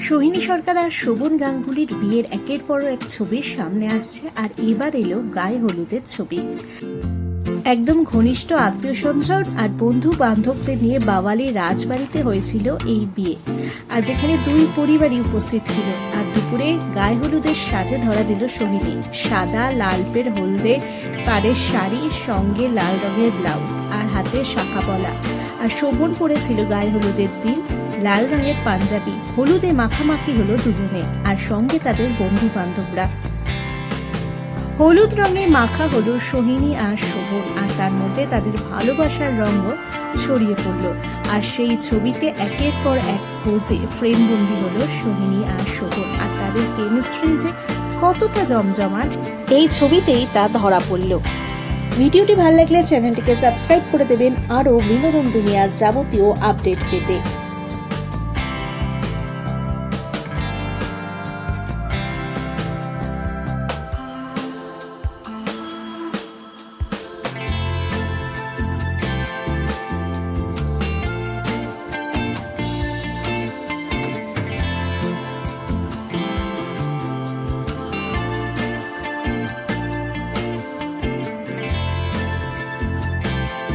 সোহিনী সরকার আর শোভন গাঙ্গুলির বিয়ের একের পর এক ছবি সামনে আসছে আর এবার এলো গায়ে হলুদের ছবি। একদম ঘনিষ্ঠ আত্মীয় স্বজন আর বন্ধু বান্ধবদের নিয়ে বাওয়ালি রাজবাড়িতে হয়েছিল এই বিয়ে। আর যেখানে দুই পরিবারই উপস্থিত ছিল। আর দুপুরে গায়ে হলুদের সাজে ধরা দিল সোহিনী। সাদা, লাল পের হলদে পাড়ের শাড়ি, সঙ্গে লাল রঙের ব্লাউজ আর হাতে শাখা পলা। আর শোভন পরেছিল গায়ে হলুদের দিন। লাল রঙের পাঞ্জাবি, হলুদে মাখামাখি হলো দুজনে আর সঙ্গে তাদের বন্ধু বান্ধবরা। হলুদ রঙে মাখা হলো সোহিনী আর শোভন আর তার মধ্যে তাদের ভালোবাসার রঙও ছড়িয়ে পড়ল। আর সেই ছবিতে একের পর এক পোজে ফ্রেমবন্দি হলো সোহিনী আর শোভন আর তাদের কেমিস্ট্রি যে কতটা জমজমাট, এই ছবিতেই তা ধরা পড়ল। ভিডিওটি ভালো লাগলে চ্যানেলটিকে সাবস্ক্রাইব করে দেবেন। আরও বিনোদন দুনিয়ার যাবতীয় আপডেট পেতে।